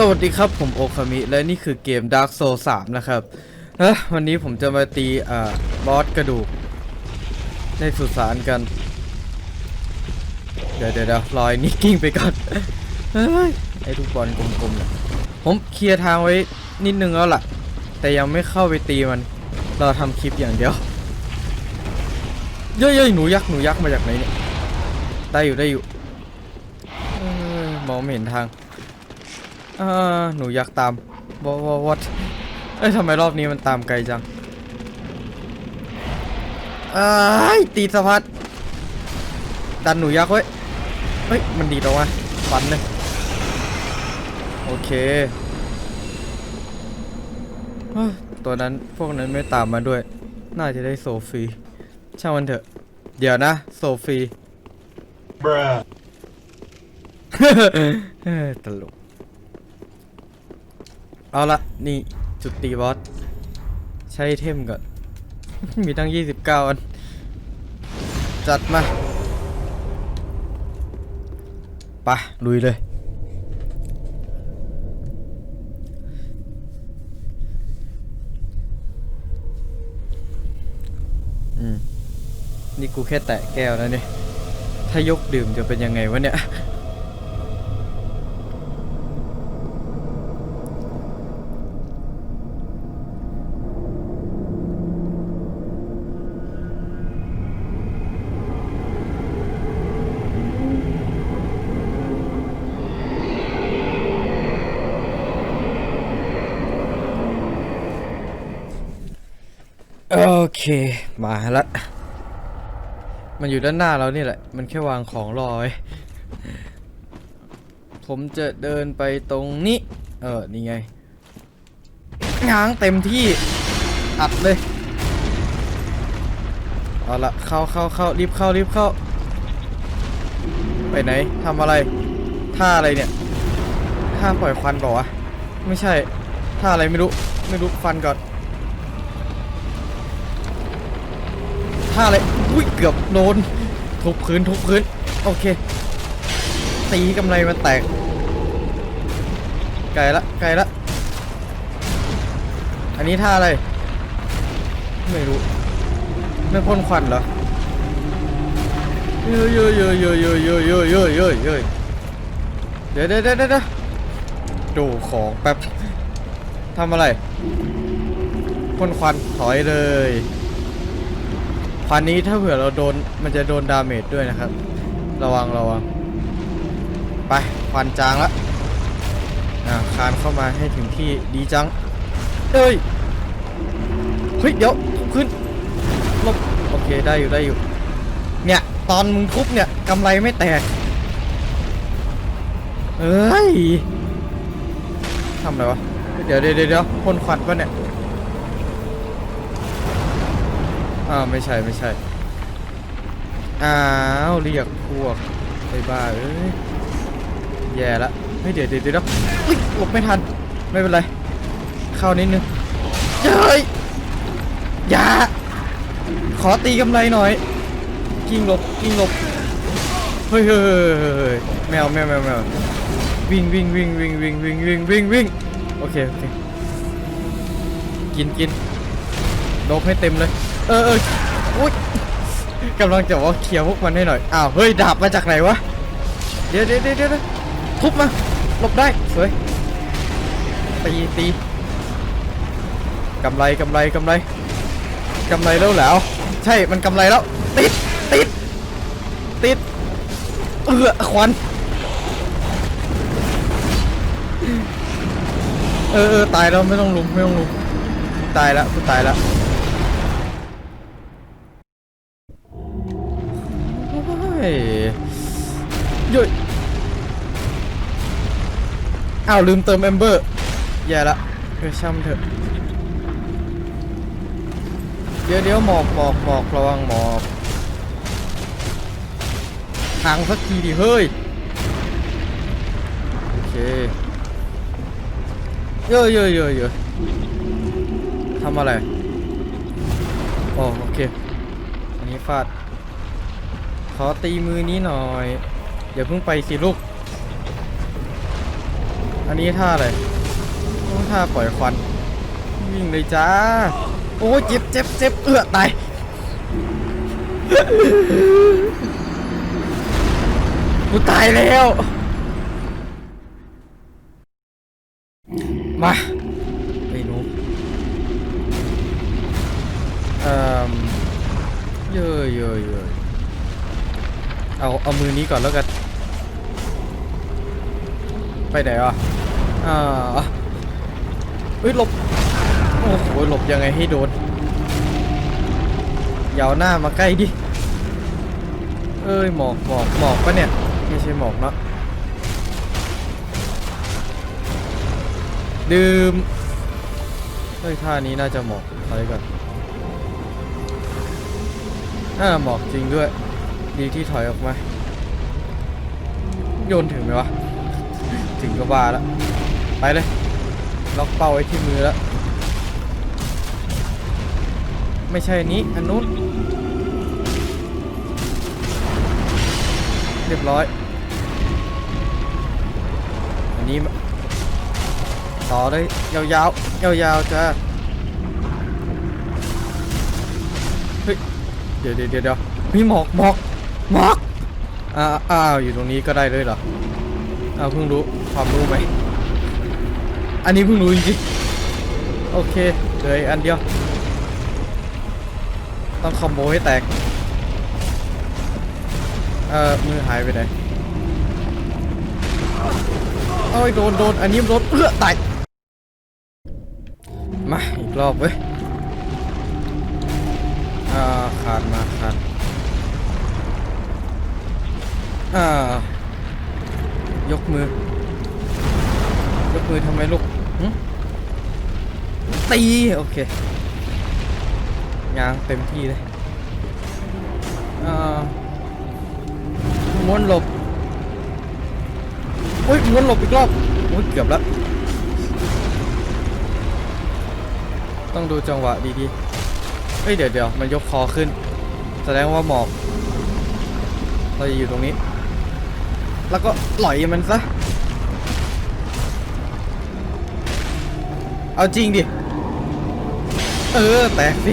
สวัสดีครับผมโอคามิ และนี่คือเกม Dark Souls 3นะครับเอ้อวันนี้ผมจะมาตีอ่าบอสกระดูก ในสุสานกัน เดี๋ยวเดี๋ยวเดี๋ยวรอยนิกกิ้งไปก่อนไอ้ทุกบอลกลมๆเนี่ยผมเคลียร์ทางไว้นิดนึงแล้วล่ะ แต่ยังไม่เข้าไปตีมัน เราทำคลิปอย่างเดียวเย้ยๆหนูยักษ์หนูยักษ์มาจากไหนเนี่ย ได้อยู่ได้อยู่มองไม่เห็นทาง อ่าหนูอยากตามวอวอวอดเอ้ยทำไมรอบนี้มันตามไกลจังอ้ายตีสะพัดดันหนูยักษ์ไว้เฮ้ย มันดีดออกมาฟันเลย โอเคเฮ้ยตัวนั้นพวกนั้นไม่ตามมาด้วย น่าจะได้โซฟี ช่างมันเถอะ เดี๋ยวนะ โซฟี Bruh. เอ้ยตลก เอาละนี่จุดตีบอส ใช้ไอเทมก่อน มีตั้ง 29 อัน จัดมาไปลุยเลย อืม นี่กูแค่แตะแก้วนะเนี่ย ถ้ายกดื่มจะเป็นยังไงวะเนี่ย โอเค มาละ มันอยู่ด้านหน้าเรานี่แหละ มันแค่วางของรอไว้ผมจะเดินไปตรงนี้ เออ นี่ไงง้างเต็มที่ อัดเลย เอาละเข้าเข้าเข้ารีบเข้ารีบเข้า ไปไหนทำอะไร ท่าอะไรเนี่ย ท่าปล่อยควันเปล่าวะ ไม่ใช่ ท่าอะไรไม่รู้ ไม่รู้ฟันก่อน ท่าอะไรอุ้ยเกือบโดนทุบพื้นทุบพื้นโอเค ตีกำไรมันแตก ไกลละไกลละอันนี้ท่าอะไร ไม่รู้ ไม่พ่นควันเหรอเยอะเยอะเยอะเยอะเยอะเยอะเยอะเยอะเยอะเยอะเดี๋ยวเดี๋ยวเดี๋ยวเดี๋ยวดูของแป๊บทำอะไรพ่นควันถอยเลย ควันนี้ถ้าเผื่อเราโดนมันจะโดนดาเมจด้วยนะครับ ระวังระวังไปควันจางละอ่าคานเข้ามาให้ถึงที่ดีจังเอ้ยเฮ้ยเดี๋ยวขึ้นลบโอเคได้อยู่ได้อยู่ เนี่ย ตอนมึงทุบเนี่ยกำไรไม่แตกเอ้ยทำอะไรวะเดี๋ยวเดี๋ยวเดี๋ยวเดี๋ยวพ่นควันปะเนี่ย อ้าวไม่ใช่ไม่ใช่ อ้าวเรียกพวกไอ้บ้าเอ้ยแย่ละเฮ้ยเดี๋ยวเดี๋ยวเดี๋ยวอุ๊ยหลบไม่ทัน ไม่เป็นไร เข้านิดนึงเฮ้ยอย่า ขอตีกำไรหน่อย กิ้งหลบกิ้งหลบ เฮ้ยเฮ้ยเฮ้ยเฮ้ยเฮ้ยแมวแมวแมวแมววิ่งวิ่งวิ่งวิ่งวิ่งวิ่งวิ่งวิ่งวิ่งโอเคโอเค กินกินโดบให้เต็มเลย เออเอออุ้ยกำลังจะว่าเคลียร์พวกมันให้หน่อย อ้าว เฮ้ย ดาบมาจากไหนวะ เดี๋ยวเดี๋ยวเดี๋ยวทุบมา หลบได้สวยตีตีกำไรกำไรกำไรกำไรแล้วแล้ว ใช่ มันกำไรแล้ว ติด ติด ติด เออควัน เออเออตายแล้วไม่ต้องลุมไม่ต้องลุมตายแล้วกูตายแล้ว ยุดอ้าวลืมเติมแอมเบอร์แย่ละเออช่ำเถอะ เดี๋ยวเดี๋ยวหมอกหมอกหมอกระวังหมอกทางสักทีดิเฮ้ย โอเคเยอะเยอะเยอะเยอะทำอะไรอ๋อโอเค อันนี้ฟาด ขอตีมือนี้หน่อย อย่าเพิ่งไปสิลูก อันนี้ท่าอะไรโอ้ท่าปล่อยควัน วิ่งเลยจ้า โอ้ยเจ็บเจ็บเจ็บเอื้อตายกูตายแล้ว มาไอ้หนูเอ่อเยอะเยอะเยอะ เอาเอามือนี้ก่อนแล้วกัน ไปไหนอะอ่าเฮ้ยหลบ โอ้โหหลบยังไงให้โดนยาวหน้ามาใกล้ดิ เอ้ยหมอกหมอกหมอกปะเนี่ย ไม่ใช่หมอกเนาะ ดื่ม เฮ้ยท่านี้น่าจะหมอกถอยก่อนอ่าหมอกจริงด้วย ดีที่ถอยออกมา โยนถึงไหมวะ ถึงก็บ้าแล้ว ไปเลย ล็อกเป้าไว้ที่มือแล้ว ไม่ใช่นี้อันนู้นเรียบร้อย อันนี้ ต่อเลยยาวๆ ยาวๆจ้าเฮ้ย เดี๋ยวเดี๋ยวเดี๋ยวเดี๋ยวมีหมอกหมอก มอกอ้าวอ้าวอยู่ตรงนี้ก็ได้เลยเหรออ้าวเพิ่งรู้ความรู้ไหมอันนี้เพิ่งรู้จริงๆโอเคเหลืออีกอันเดียว ต้องคอมโบให้แตก เอ่อมือหายไปไหนโอ้ยโดนโดนอันนี้มันโดนเอื้อตายมาอีกรอบเว้ยอ่าขาดมาขาด อ่ายกมือ ยกมือทำไมลูกตี โอเคยางเต็มที่เลยอ่าม้วนหลบอุ้ยม้วนหลบอีกรอบอุ้ยเกือบแล้ว ต้องดูจังหวะดีๆเฮ้ยเดี๋ยวเดี๋ยวมันยกคอขึ้น แสดงว่าหมอกเราจะอยู่ตรงนี้ แล้วก็หล่อยมันซะ เอาจริงดิ เออ แตกสิ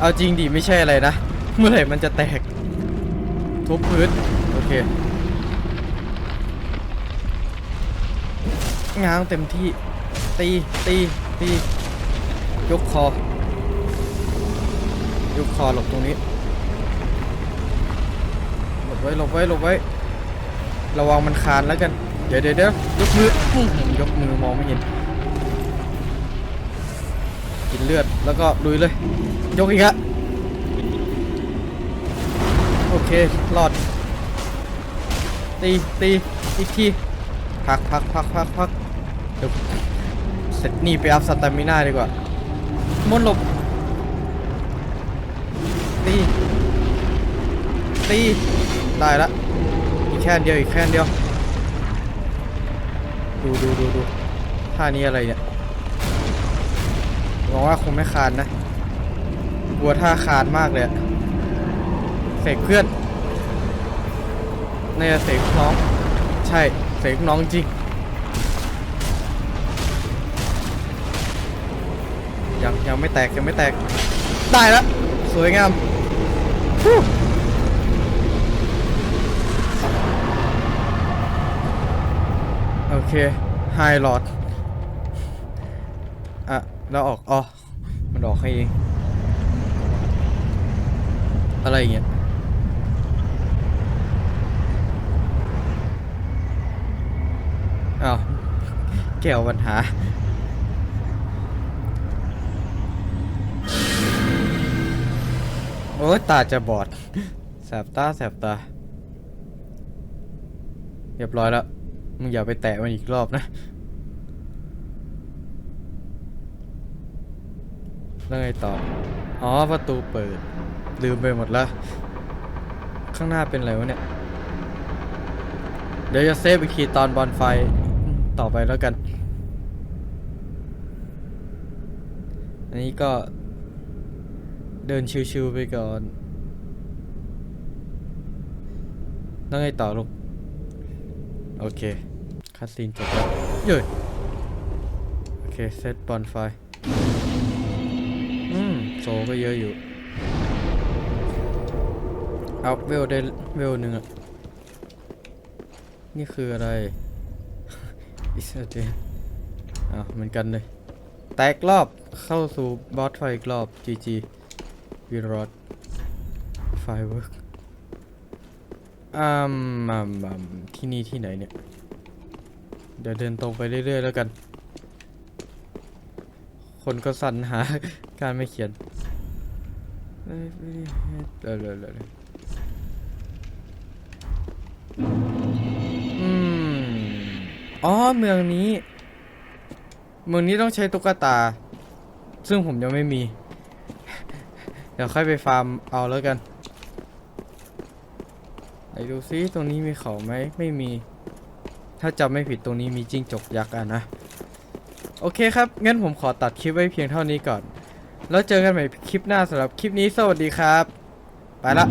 เอาจริงดิ ไม่ใช่อะไรนะ เมื่อไหร่มันจะแตก ทุบพื้น โอเค ง้างเต็มที่ ตี ตี ตี ยกคอ ยกคอหลบตรงนี้ ว้หลบไว้หลบไว้ ระวังมันคานแล้วกัน เดี๋ยวเดี๋ยวเดี๋ยวยกมืออื้อหือยกมือมองไม่เห็น กินเลือดแล้วก็ลุยเลย ยกอีกอะโอเครอด ตีตีอีกทีพักพักพักพักพักเดี๋ยวเสร็จนี่ไปอัพสตามิน่าดีกว่ามนหลบ ตี ตี ได้ละอีกแค่นเดียวอีกแค่นเดียว ดูดูดูดูท่านี้อะไรเนี่ยหวังว่าคงไม่คานนะกลัวท่าคานมากเลยเสกเพื่อนน่าจะเสกน้อง ใช่เสกน้องจริงยังยังไม่แตกยังไม่แตก ได้แล้วสวยงาม โอเคไฮลอดอะแล้วออก อ๋อ มันออกให้เอง อะไรอย่างเงี้ยอ้าวแก้วปัญหา โอ้ยตาจะบอด แสบตา แสบตา เรียบร้อยแล้ว มึงอย่าไปแตะมันอีกรอบนะ แล้วไงต่อ อ๋อ ประตูเปิด ลืมไปหมดล้วข้างหน้าเป็นอะไรวะเนี่ย เดี๋ยวจะเซฟอีกทีตอนบอลไฟต่อไปแล้วกัน อันนี้ก็เดินชิวๆไปก่อนแล้วไงต่อลูก โอเค คัสซีนจบแล้วเย้ยโอเคเซตบอลไฟอืมโซก็เยอะอยู่ เอาเวลได้เวลหนึ่งอะนี่คืออะไร อิสเดนอ้าวเหมือนกันเลย แตกรอบเข้าสู่บอสไฟอีกรอบ GG วีรอดไฟเวิร์กอืมอืมอืมที่นี่ที่ไหนเนี่ย เดี๋ยวเดินตรงไปเรื่อยๆแล้วกัน คนก็สรรหา การไม่เขียนเดี๋ยวเดี๋ยวเดี๋ยวอืมอ๋อเมืองนี้ เมืองนี้ต้องใช้ตุ๊กตา ซึ่งผมยังไม่มี เดี๋ยวค่อยไปฟาร์มเอาแล้วกันไหนดูซิตรงนี้มีเขาไหมไม่มี ถ้าจำไม่ผิดตรงนี้มีจิ้งจกยักษ์อะนะ โอเคครับ งั้นผมขอตัดคลิปไว้เพียงเท่านี้ก่อน แล้วเจอกันใหม่คลิปหน้าสำหรับคลิปนี้สวัสดีครับ ไปละ